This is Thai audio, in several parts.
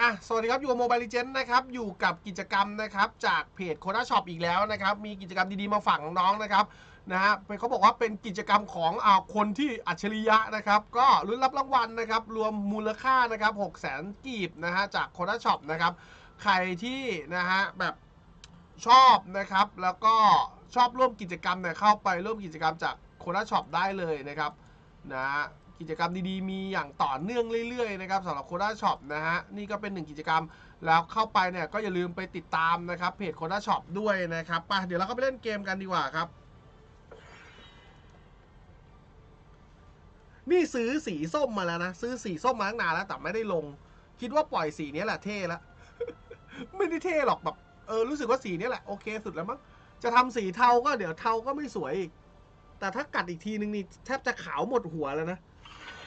อะ สวัสดีครับ อยู่กับโมบาย e เจนนะครับ อยู่กับกิจกรรมนะครับ จากเพจโคด้าช็อปอีกแล้วนะครับ มีกิจกรรมดีๆมาฝากน้องๆนะครับนะฮะเขาบอกว่าเป็นกิจกรรมของอ่าคนที่อัจฉริยะนะครับ ก็รุ่นรับรางวัลนะครับ รวมมูลค่านะครับ6 0 0 0 0กีบนะฮะจากโคด้าช็อปนะครับ ใครที่นะฮะแบบชอบนะครับ แล้วก็ชอบร่วมกิจกรรมเนี่ยเข้าไปร่วมกิจกรรมจากโคด้าช็อปได้เลยนะครับนะฮะ กิจกรรมดีๆ มีอย่างต่อเนื่องเรื่อยๆนะครับสำหรับโคด้าช็อปนะฮะนี่ก็เป็นหนึ่งกิจกรรมแล้วเข้าไปเนี่ยก็อย่าลืมไปติดตามนะครับเพจโคด้าช็อปด้วยนะครับไปเดี๋ยวเราก็ไปเล่นเกมกันดีกว่าครับ นี่ซื้อสีส้มมาแล้วนะซื้อสีส้มมาตั้งนานแล้วแต่ไม่ได้ลง คิดว่าปล่อยสีนี้แหละเท่แล้วไม่ได้เท่หรอกแบบเออรู้สึกว่าสีนี้แหละโอเคสุดแล้วมั้งจะทำสีเทาก็เดี๋ยวเทาก็ไม่สวยอีกแต่ถ้ากัดอีกทีนึงนี่แทบจะขาวหมดหัวแล้วนะ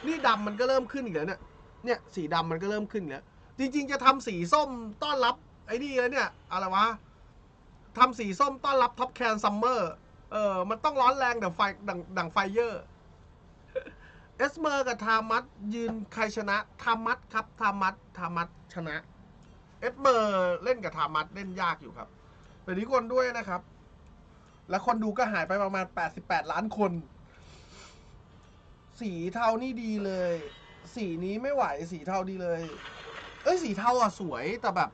นี่ดำมันก็เริ่มขึ้นอีกแล้วเนี่ย เนี่ยสีดำมันก็เริ่มขึ้นอีกแล้ว จริง ๆ จะทำสีส้มต้อนรับไอ้นี่แล้วเนี่ยอะไรวะทำสีส้มต้อนรับท็อปแคนซัมเมอร์ เออ มันต้องร้อนแรงดังไฟดังดังไฟเยอร์ เอสเมอร์กับทามัสยืนใครชนะทามัสครับทามัสทามัสชนะ เอสเมอร์เล่นกับทามัสเล่นยากอยู่ครับเป็นนี้คนด้วยนะครับ แล้วคนดูก็หายไปประมาณ 88 ล้านคน สีเทานี่ดีเลย สีนี้ไม่ไหวสีเทาดีเลย เอ้ยสีเทาอะสวยแต่แบบ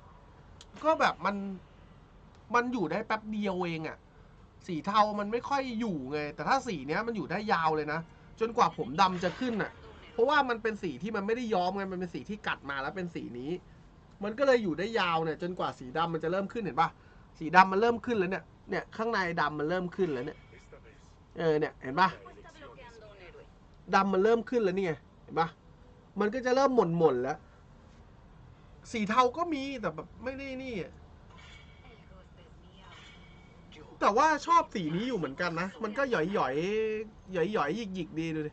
ก็แบบมันมันอยู่ได้แป๊บเดียวเองอะสีเทามันไม่ค่อยอยู่ไง แต่ถ้าสีเนี้ยมันอยู่ได้ยาวเลยนะ จนกว่าผมดำจะขึ้นอะเพราะว่ามันเป็นสีที่มันไม่ได้ย้อมไง มันเป็นสีที่กัดมาแล้วเป็นสีนี้ มันก็เลยอยู่ได้ยาวเนี่ย จนกว่าสีดำมันจะเริ่มขึ้นเห็นปะสีดำมันเริ่มขึ้นแล้วเนี่ย เนี่ยข้างในดำมันเริ่มขึ้นแล้วเนี่ย เออเนี่ยเห็นปะ está bloqueando un héroe. ดำมันเริ่มขึ้นแล้วนี่ไงเห็นปะมันก็จะเริ่มหม่นหม่นแล้ว สีเทาก็มีแต่แบบไม่ได้นี่ แต่ว่าชอบสีนี้อยู่เหมือนกันนะ มันก็หย่อยหย่อยหย่อยหย่อยหยิกหยิกดีดูดิ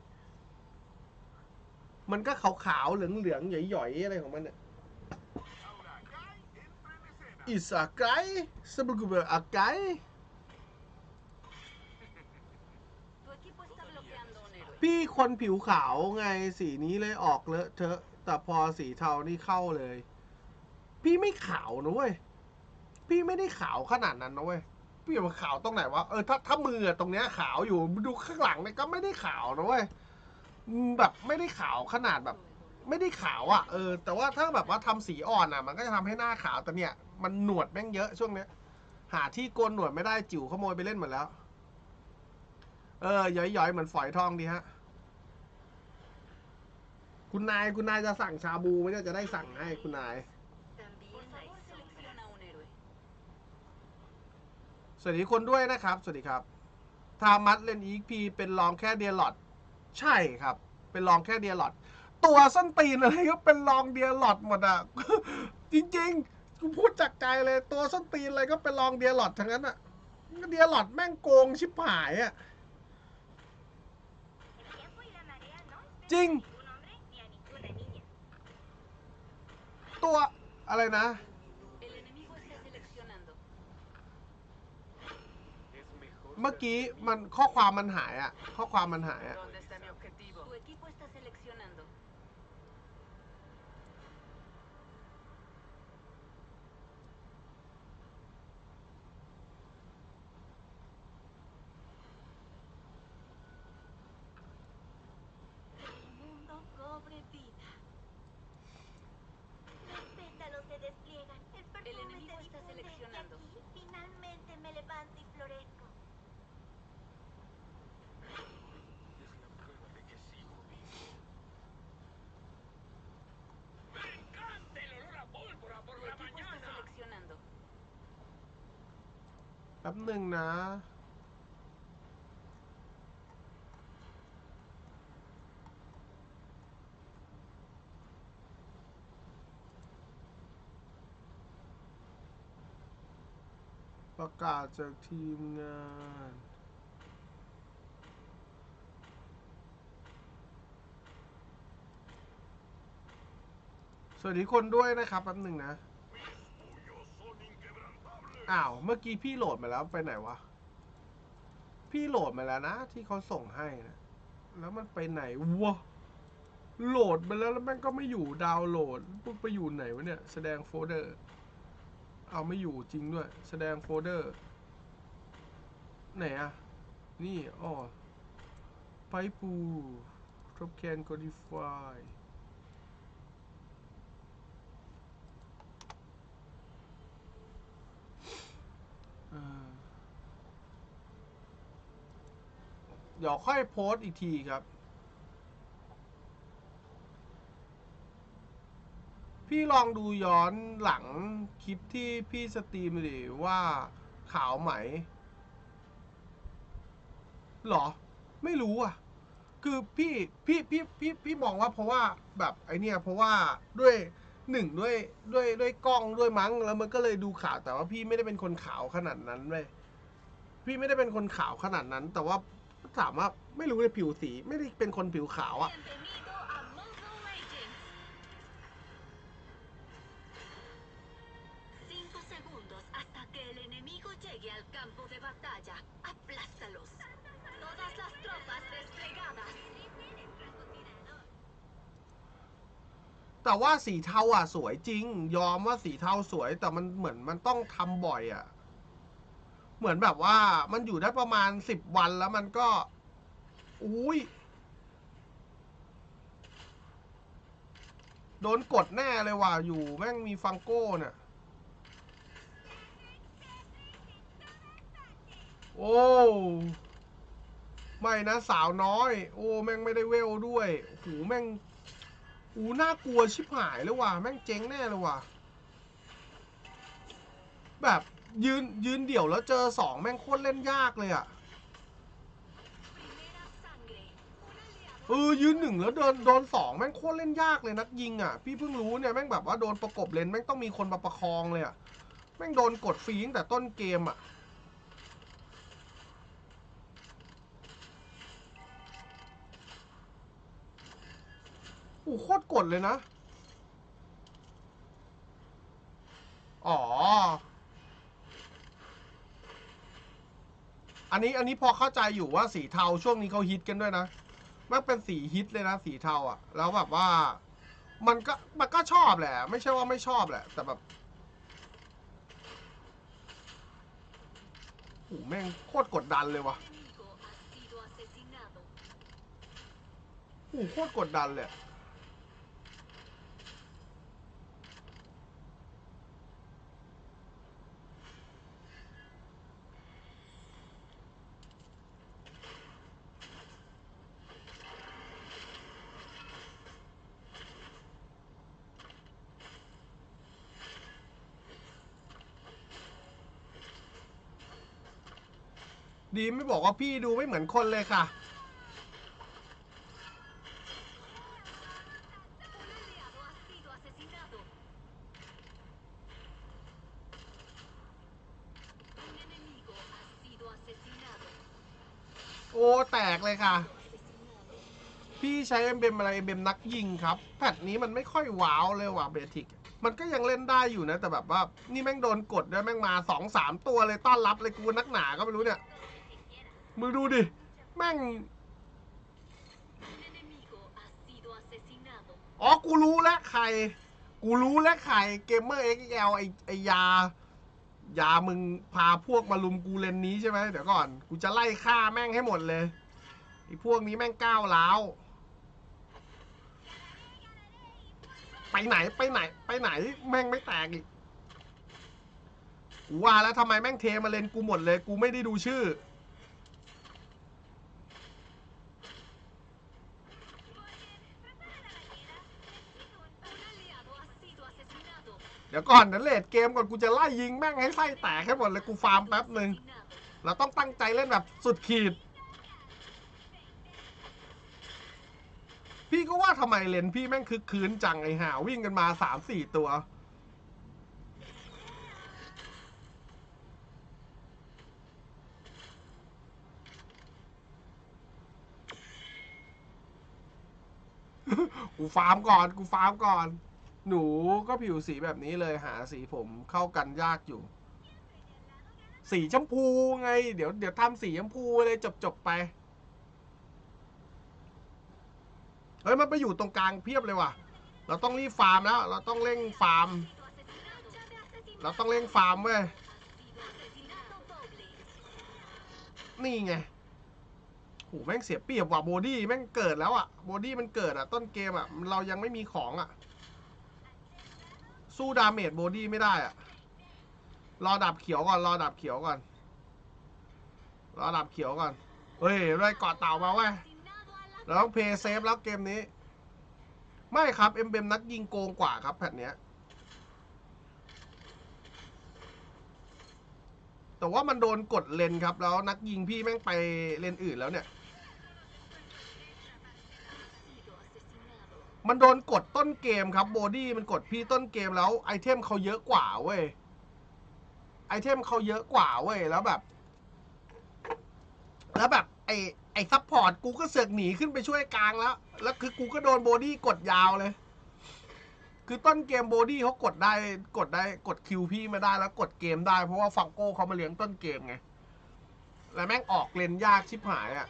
มันก็ขาวขาวๆเหลืองเหลืองหย่อยหย่อยอะไรของมันเนี่ยอิสากายสบุกุเบอากาย พี่คนผิวขาวไงสีนี้เลยออกเลอะเทอะแต่พอสีเทานี่เข้าเลย พี่ไม่ขาวนะเว้ยพี่ไม่ได้ขาวขนาดนั้นนะเว้ยพี่ว่าขาวตรงไหนวะเออถ้าถ้ามือตรงเนี้ยขาวอยู่ดูข้างหลังเนี่ยก็ไม่ได้ขาวนะเว้ยแบบไม่ได้ขาวขนาดแบบ ไม่ได้ขาวอะ่ะเออ แต่ว่าถ้าแบบว่าทำสีอ่อนอะ มันก็จะทำให้หน้าขาวแต่เนี่ย มันหนวดแม่งเยอะช่วงเนี้ย หาที่โกนหนวดไม่ได้จิ๋วขโมยไปเล่นหมดแล้ว เออหย่อยๆเหมือนฝอยทองดีฮะ คุณนายคุณนายจะสั่งชาบูไหมเนี่ยจะได้สั่งให้คุณนาย También hay selecciona un héroe. สวัสดีคนด้วยนะครับ สวัสดีครับ ทามัดเล่นอีพีเป็นรองแค่เดียร์ลอดใช่ครับ เป็นรองแค่เดียร์ลอดตัวส้นตีนอะไรก็เป็นรองเดียร์ลอดหมดอะ จริงๆกูพูดจากใจเลย ตัวส้นตีนอะไรก็เป็นรองเดียร์ลอดทั้งนั้นอะเดียร์ลอดแม่งโกงชิบหายอะ El tiempo y la marea no esperan จริง ตัวอะไรนะ เมื่อกี้มันข้อความมันหายอะข้อความมันหายอะ ป๊บหนึ่งนะ ประกาศจากทีมงานสวัสดีคนด้วยนะครับแป๊บหนึ่งนะ อ้าว เมื่อกี้พี่โหลดมาแล้วไปไหนวะ พี่โหลดมาแล้วนะ ที่เขาส่งให้นะ แล้วมันไปไหนวะ โหลดไปแล้วแล้วแม่งก็ไม่อยู่ดาวน์โหลดพวกไปอยู่ไหนวะเนี่ย แสดงโฟลเดอร์ เอาไม่อยู่จริงด้วย แสดงโฟลเดอร์ ไหนอะนี่อ๋อไปปูทบแคนค อดิฟาเดี๋ยวค่อยโพสต์อีกทีครับ พี่ลองดูย้อนหลังคลิปที่พี่สตรีมดิว่าขาวไหมหรอ ไม่รู้อะ คือพี่พี่พี่พี่พี่มองว่าเพราะว่าแบบไอเนี่ยเพราะว่าด้วย หนึ่งด้วยด้วยด้วยกล้องด้วยมั้งแล้วมันก็เลยดูขาวแต่ว่าพี่ไม่ได้เป็นคนขาวขนาดนั้นเลยพี่ไม่ได้เป็นคนขาวขนาดนั้น แต่ว่าถามว่าไม่รู้เลยผิวสี ไม่ได้เป็นคนผิวขาวอะ แต่ว่าสีเทาอะสวยจริง ยอมว่าสีเทาสวย แต่มันเหมือนมันต้องทำบ่อยอะ เหมือนแบบว่ามันอยู่ได้ประมาณสิบวันแล้วมันก็ อุ้ย โดนกดแน่เลยว่ะอยู่แม่งมีฟังโก้เนี่ย โอ้ ไม่นะสาวน้อย โอ้ แม่งไม่ได้เวลด้วยโอ้โหแม่ง อูน่ากลัวชิบหายเลยว่ะแม่งเจ๊งแน่เลยว่ะแบบยืนยืนเดี่ยวแล้วเจอสองแม่งโคตรเล่นยากเลยอะเออยืนหนึ่งแล้วเดินโดนสองแม่งโคตรเล่นยากเลยนักยิงอะ พี่เพิ่งรู้เนี่ยแม่งแบบว่าโดนประกบเลนแม่งต้องมีคนมาประคองเลยอะแม่งโดนกดฟรีตั้งแต่ต้นเกมอะ โอ้โหโคตรกดเลยนะ อ๋อ อันนี้อันนี้พอเข้าใจอยู่ว่าสีเทาช่วงนี้เขาฮิตกันด้วยนะ มันเป็นสีฮิตเลยนะ สีเทาอะ่ะแล้วแบบว่า มันก็มันก็ชอบแหละ ไม่ใช่ว่าไม่ชอบแหละ แต่แบบโอ้โหแม่งโคตรกดดันเลยว่ะโอ้โหโคตรกดดันเลย ดีไม่บอกว่าพี่ดูไม่เหมือนคนเลยค่ะ โอ้ แตกเลยค่ะ พี่ใช้เอ็มเบมอะไรเอ็มเบมนักยิงครับ แพทนี้มันไม่ค่อยว้าวเลยว่ะเบทิกมันก็ยังเล่นได้อยู่นะ แต่แบบว่า นี่แม่งโดนกดด้วยแม่งมาสองสามตัวเลยต้อนรับเลยกูนักหนาก็ไม่รู้เนี่ย มึงดูดิ แม่ง อ๋อ กูรู้แล้วใคร กูรู้แล้วใครเกมเมอร์เอ็กแอลไอไอยา ยามึงพาพวกมาลุมกูเลนนี้ใช่ไหมเดี๋ยวก่อน กูจะไล่ฆ่าแม่งให้หมดเลยไอพวกนี้แม่งก้าวร้าว ไปไหนไปไหน ไปไหน แม่งไม่แตกอีก กูว่าแล้วทำไมแม่งเทมาเลนกูหมดเลย กูไม่ได้ดูชื่อ เดี๋ยวก่อนเดี๋ยวเลดเกมก่อนกูจะไล่ยิงแม่งให้ไส้แตกให้หมดเลยกูฟาร์มแป๊บหนึ่งเราต้องตั้งใจเล่นแบบสุดขีด พี่ก็ว่าทำไมเลนพี่แม่งคึกคืนจังไอห่าวิ่งกันมาสามสี่ตัวกูฟาร์มก่อน กูฟาร์มก่อน หนูก็ผิวสีแบบนี้เลยหาสีผมเข้ากันยากอยู่ สีชมพูไง เดี๋ยวเดี๋ยวทำสีชมพูเลยจบจบไป เฮ้ย มันไปอยู่ตรงกลางเพียบเลยว่ะ เราต้องรีบฟาร์มแล้ว เราต้องเร่งฟาร์ม เราต้องเร่งฟาร์มเว้ย นี่ไงโหแม่งเสียเปรียบว่ะโบดี้แม่งเกิดแล้วอะโบดี้มันเกิดอะ ต้นเกมอะ เรายังไม่มีของอะ สู้ดาเมจโบดี้ไม่ได้อะรอดับเขียวก่อน รอดับเขียวก่อน รอดับเขียวก่อน เฮ้ยได้เกาะเต่ามาเว้ยเราต้องเพย์เซฟแล้วเกมนี้ ไม่ครับเอ็มเบมนักยิงโกงกว่าครับแผ่นเนี้ย แต่ว่ามันโดนกดเลนครับ แล้วนักยิงพี่แม่งไปเลนอื่นแล้วเนี่ย มันโดนกดต้นเกมครับโบดี้มันกดพี่ต้นเกมแล้วไอเทมเขาเยอะกว่าเว้ยไอเทมเขาเยอะกว่าเว้ยแล้วแบบ แล้วแบบ ไอไอซัพพอร์ตกูก็เสือกหนีขึ้นไปช่วยกลางแล้ว แล้วคือกูก็โดนโบดี้กดยาวเลย คือต้นเกมโบดี้เขากดได้กดได้กดคิวพี่มาได้แล้วกดเกมได้เพราะว่าฟังโก้เขามาเลี้ยงต้นเกมไงแล้วแม่งออกเลนยากชิบหายอะ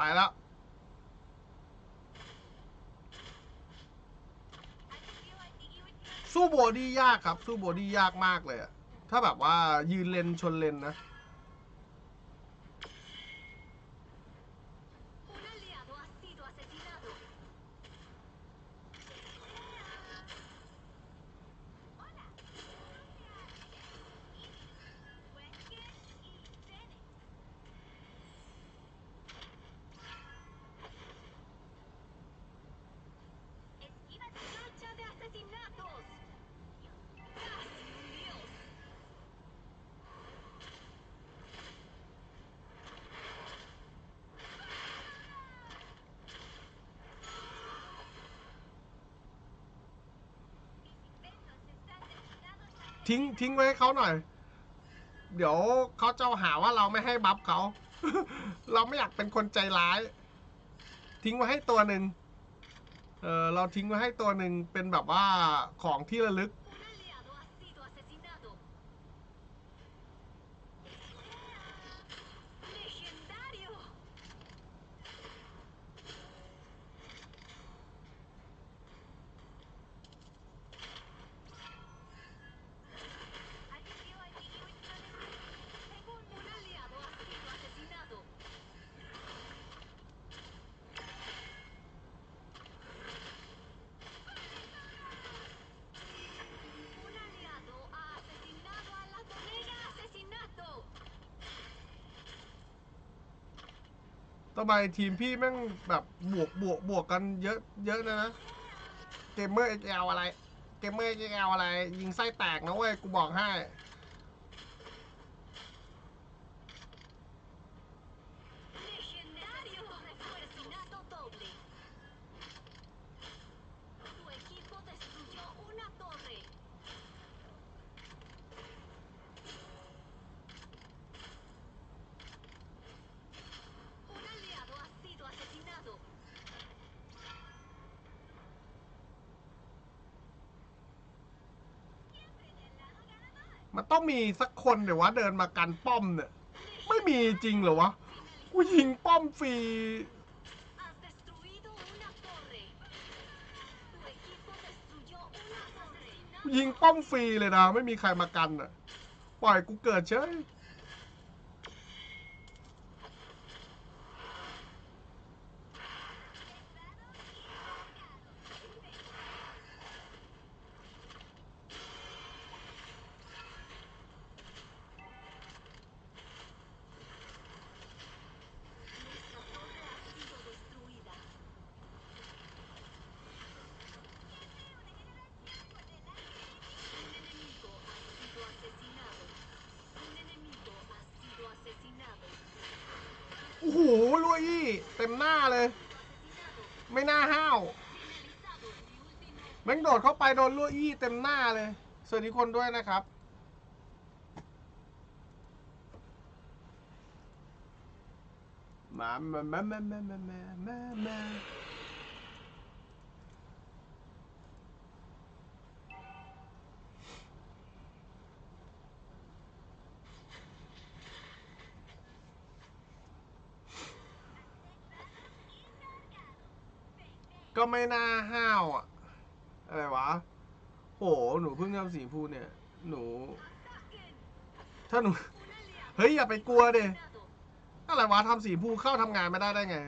ไปแล้ว สู้โบดี้ยากครับ สู้โบดี้ยากมากเลยอะถ้าแบบว่ายืนเลนชนเลนนะ asesinatos! ¡Casi un dios! ทิ้งทิ้งไว้ให้เขาหน่อย เดี๋ยวเขาจะหาว่าเราไม่ให้บัฟเขา เราไม่อยากเป็นคนใจร้าย ทิ้งไว้ให้ตัวหนึ่ง เออเราทิ้งไว้ให้ตัวหนึ่งเป็นแบบว่าของที่ระลึก ทำไมทีมพี่แม่งแบบบวกบวกบวกกันเยอะเยอะนะนะ เกมเมอร์เอ็กลอะไร เกมเมอร์เอ็กลอะไร ยิงไส้แตกนะเว้ย กูบอกให้ มันต้องมีสักคนเดี๋ยววะเดินมากันป้อมเนี่ย ไม่มีจริงเหรอวะ กูยิงป้อมฟรี ยิงป้อมฟรีเลยนะ ไม่มีใครมากันอะ ปล่อยกูเกิดเฉย โดดเข้าไปโดนลั่วอี้เต็มหน้าเลย สวัสดีคนด้วยนะครับ มามามามามามามามามาก็ไม่น่าห้าวอะ อะไรวะ โห หนูเพิ่งทำสีพูเนี่ย หนู ถ้าหนู เฮ้ย อย่าไปกลัวเดอะไรวะทำสีพูเข้าทำงานไม่ได้ได้ไง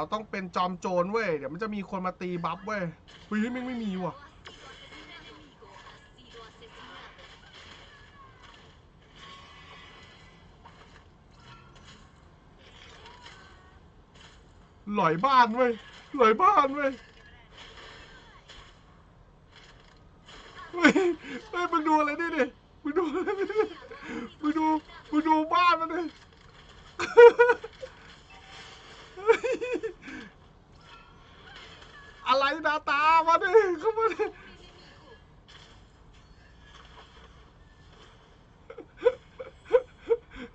เราต้องเป็นจอมโจรเว้ย เดี๋ยวมันจะมีคนมาตีบัฟเว้ยเฮ้ยแม่ไม่มีว่ะ หลอยบ้านเว้ย หลอยบ้านเว้ยเฮ้ยเฮ้ยมึงดูอะไรนี่ดิมึงดูอะไรนี่ดิมึงดูมึงดูบ้านมันดิเฮ้ยอะไรห นาตามาดิเข้ามาดิ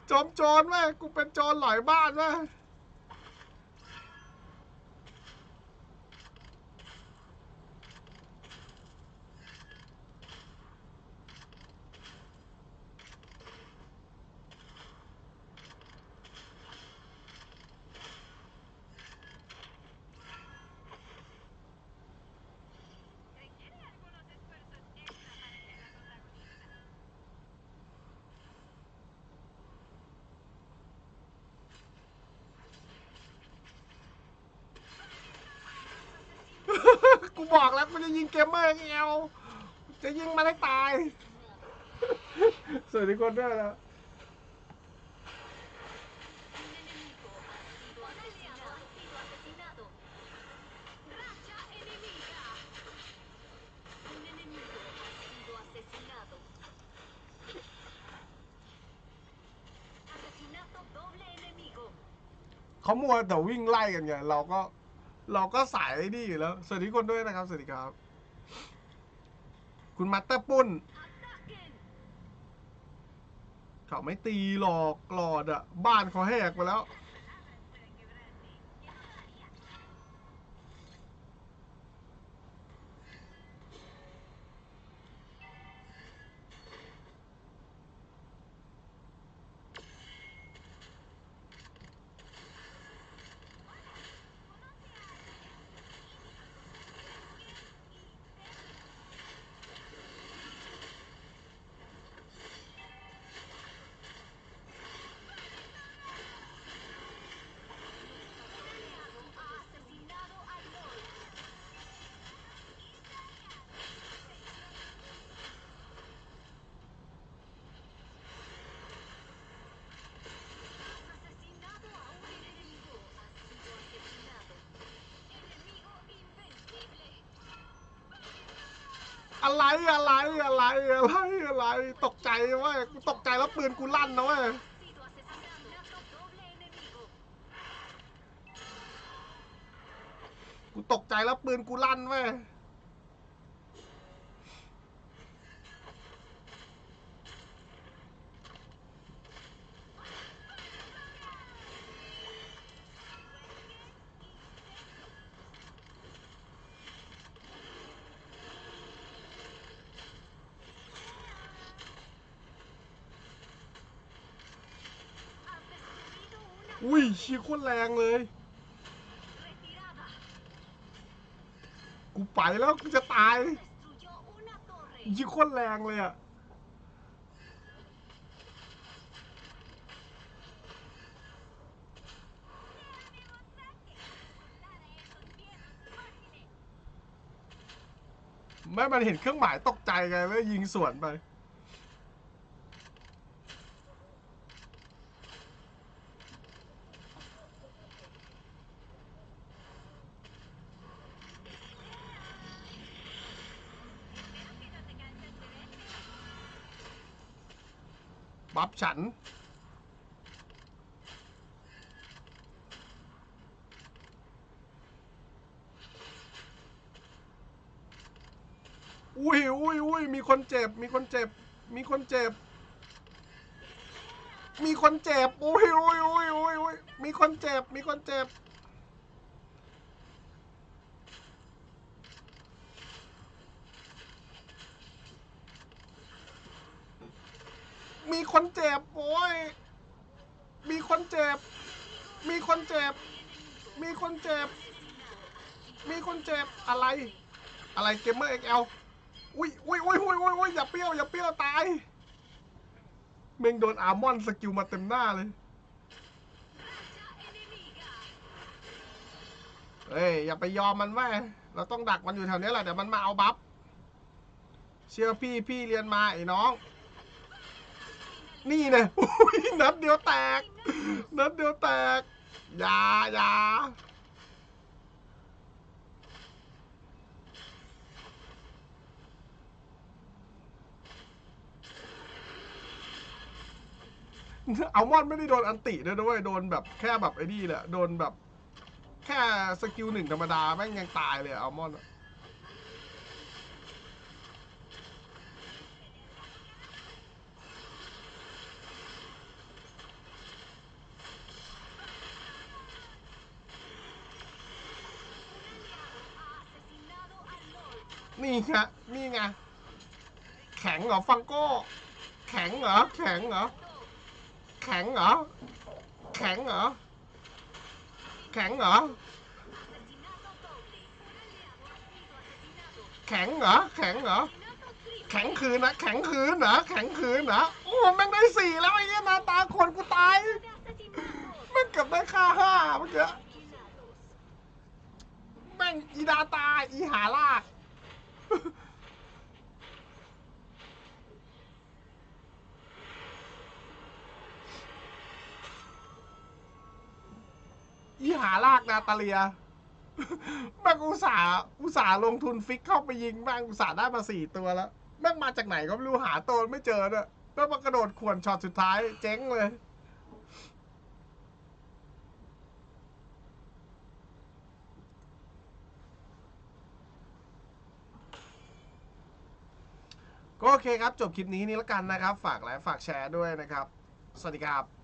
จอมโจรแม่กูเป็นโจรหลายบ้านแม่ บอกแล้วกูจะยิงเกมเมอร์เอวจะยิงมันให้ตาย สวัสดีคนด้วยนะ Un enemigo ha sido asesinado. Un enemigo ha sido asesinado. Asesinato doble enemigo. เขามัวแต่วิ่งไล่กันไงเราก็ เราก็สายนี่อยู่แล้ว สวัสดีคนด้วยนะครับ สวัสดีครับ คุณมัตเตอร์ปุ้น เขาไม่ตีหลอกกรอดอะบ้านเขาแหกไปแล้ว อะไรอะไรอะไรอะไรอะไร ตกใจเว้ยกูตกใจแล้วปืนกูลั่นนะเว้ยกูตกใจแล้วปืนกูลั่นเว้ย อุ้ยชีโคตรแรงเลย กูไปแล้วกูจะตายยิงโคตรแรงเลยอะไม่มันเห็นเครื่องหมายตกใจไงแล้วยิงสวนไป บัฟฉัน อุ้ยอุ้ยอุ้ยมีคนเจ็บ มีคนเจ็บ มีคนเจ็บ มีคนเจ็บ อุ้ยอุ้ยอุ้ยอุ้ยอุ้ยมีคนเจ็บ มีคนเจ็บ มีคนเจ็บ โอ้ย มีคนเจ็บ มี คนเจ็บ มีคนเจ็บ มีคนเจ็บ อะไร อะไรเกมเมอร์เอ็กเอลอุ้ยอุ้ยอุ้ยอุ้ยอุ้ยอุ้ยอย่าเปรี้ยว อย่าเปรี้ยวตายเมงโดนอาร์มอนสกิลมาเต็มหน้าเลยเฮ้ย อย่าไปยอมมันแม่เราต้องดักมันอยู่แถวนี้แหละเดี๋ยวมันมาเอาบัฟ เชื่อพี่พี่เรียนมาไอ้น้อง นี่เนี่ยอุ้ยนัดเดียวแตก นัดเดียวแตก อย่าอย่าเอามอนไม่ได้โดนอันติด้วยด้วยโดนแบบแค่แบบไอ้นี่แหละ โดนแบบ แค่สกิลหนึ่งธรรมดาแม่งยังตายเลยเอัลมอนด์อะ นี่ไงนี่ไงแข็งเหรอฟังโก้ แข็งเหรอ แข็งเหรอ แข็งเหรอ แข็งเหรอ แข็งเหรอ แข็งเหรอ แข็งเหรอ แข็งคืนนะ แข็งคืนเหรอ แข็งคืนเหรอ โอ้แม่งได้สี่แล้วไอ้เนี่ยนาตาคนกูตายแม่งเกือบได้ค่าห้าเมื่อกี้แม่งอีดาตาอีหาลาก อีหาลากนาตาเลียแม่งอุตส่าห์อุตส่าห์ลงทุนฟิกเข้าไปยิงแม่งอุตส่าห์ได้มาสี่ตัวแล้วแม่งมาจากไหนก็ไม่รู้หาตัวไม่เจอเนี่ยแม่งมากระโดดขวนช็อตสุดท้าย เจ๊งเลย โอเคครับ จบคลิปนี้นี่แล้วกันนะครับ ฝากไลค์ฝากแชร์ด้วยนะครับ สวัสดีครับ